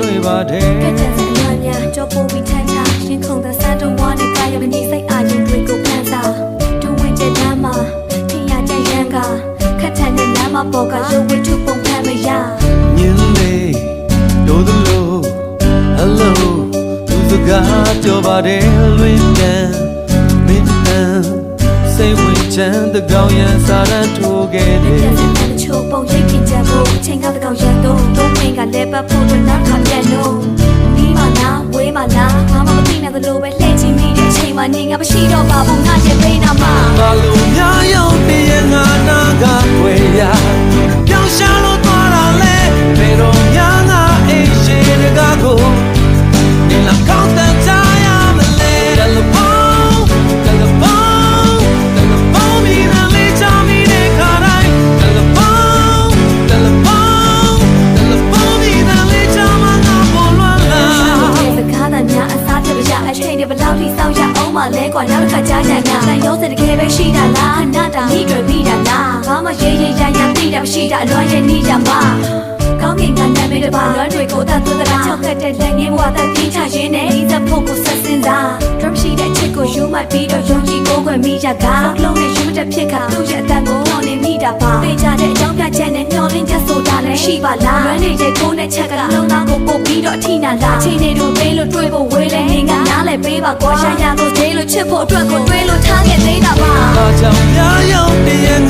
တဲ့ဒီရင်မာတော့လွေပါတယ်ကတဲ့စအများများကြောပိုးပြီးထိုင်ချရင်ခုန်တဲ့စံတော်ဝါနဲ့ကာယမနေစိတ်အာရုံတွေကိုဖန်စာဒူဝင်တဲ့တမ်းမှာထင်ရတဲ့ရန်ကခက်ထန်တဲ့လမ်းမပေါ်ကရုပ်ဝတ္ထုပုံဖန်မရညင်းလေးတို့သလို Hello သူစကားပြောပါတယ်လွင်တန်မင်းတန် စိတ်ဝင်ချမ်းတကောင်းရန်စာရန်ထိုးခဲ့တယ်ပြန်စတဲ့ချိုးပုံရိပ်ပြင်ချက်ဖို့အချိန်ကတကောင်ရန်တော့တော့ဝင်ကလည်းပတ်ဖို့တော့နောက်ခါပြန်လို့နီးမလားဝေးမလားငါမမသိနိုင်သလိုပဲလှည့်ချင်မိတဲ့အချိန်မှနေငါမရှိတော့ပါဘူးငါရဲ့ဘေးနာမှာဘာလို့များရောက်တည်းရဲ့ငါ မလဲကွာနောက်တစ်ခါကြားကြညာတန်ရုံးစတကယ်ပဲရှိတာလားခဏတာမိတွေပြီးတာလားဘာမှရေးရေးရရသိတာမရှိတာအလွမ်းရဲ့နေကြမှာကောင်းကင်ကနာမည်တစ်ပါးလွမ်းတွေကိုတတ်သွသလားချောက်ကတဲ့လက်ငင်းဘဝသက်ပြင်းချရင်းနဲ့ဒီသက်ဖို့ကိုဆက်စင်းစား drum ရှိတဲ့ချစ်ကိုယူမှတ်ပြီးတော့ယုံကြည်ကိုယ်ခွင့်မိရကလုံးနဲ့ယူမတဲ့ဖြစ်ခါသူ့ရဲ့အတန်ကိုဟောင်းနေမိတာပါသိကြတဲ့အကြောင်းပြချက်နဲ့မျောလင်းချက်ဆိုတာလည်းရှိပါလားလွမ်းနေတဲ့ကိုယ်နဲ့ချက်ကလုံးသားကိုပို့ပြီးတော့အထိနာလားအချိန်တွေတို့ပေးလို့တွေးဖို့ဝေးလဲ နေငါနားလဲပေးပါကွာရရကိုသေးလို့ချစ်ဖို့အတွက်ကိုတွေးလို့ထားခဲ့သေးတာပါဘာကြောင့်များရောက်တည်းရဲ့ငါနာကခွေရပြောင်းရှာ